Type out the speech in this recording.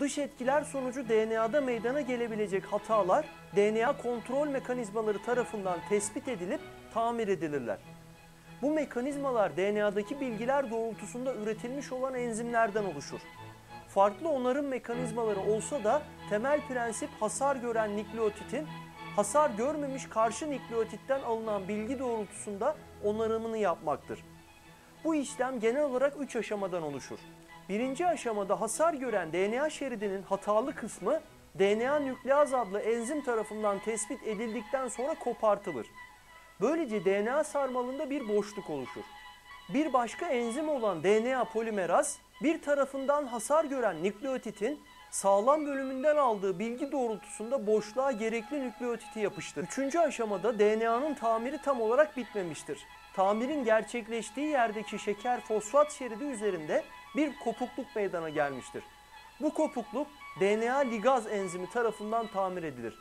Dış etkiler sonucu DNA'da meydana gelebilecek hatalar DNA kontrol mekanizmaları tarafından tespit edilip tamir edilirler. Bu mekanizmalar DNA'daki bilgiler doğrultusunda üretilmiş olan enzimlerden oluşur. Farklı onarım mekanizmaları olsa da temel prensip hasar gören nükleotitin hasar görmemiş karşı nükleotitten alınan bilgi doğrultusunda onarımını yapmaktır. Bu işlem genel olarak 3 aşamadan oluşur. Birinci aşamada hasar gören DNA şeridinin hatalı kısmı DNA nükleaz adlı enzim tarafından tespit edildikten sonra kopartılır. Böylece DNA sarmalında bir boşluk oluşur. Bir başka enzim olan DNA polimeraz bir tarafından hasar gören nükleotitin sağlam bölümünden aldığı bilgi doğrultusunda boşluğa gerekli nükleotiti yapıştırır. Üçüncü aşamada DNA'nın tamiri tam olarak bitmemiştir. Tamirin gerçekleştiği yerdeki şeker fosfat şeridi üzerinde bir kopukluk meydana gelmiştir. Bu kopukluk DNA ligaz enzimi tarafından tamir edilir.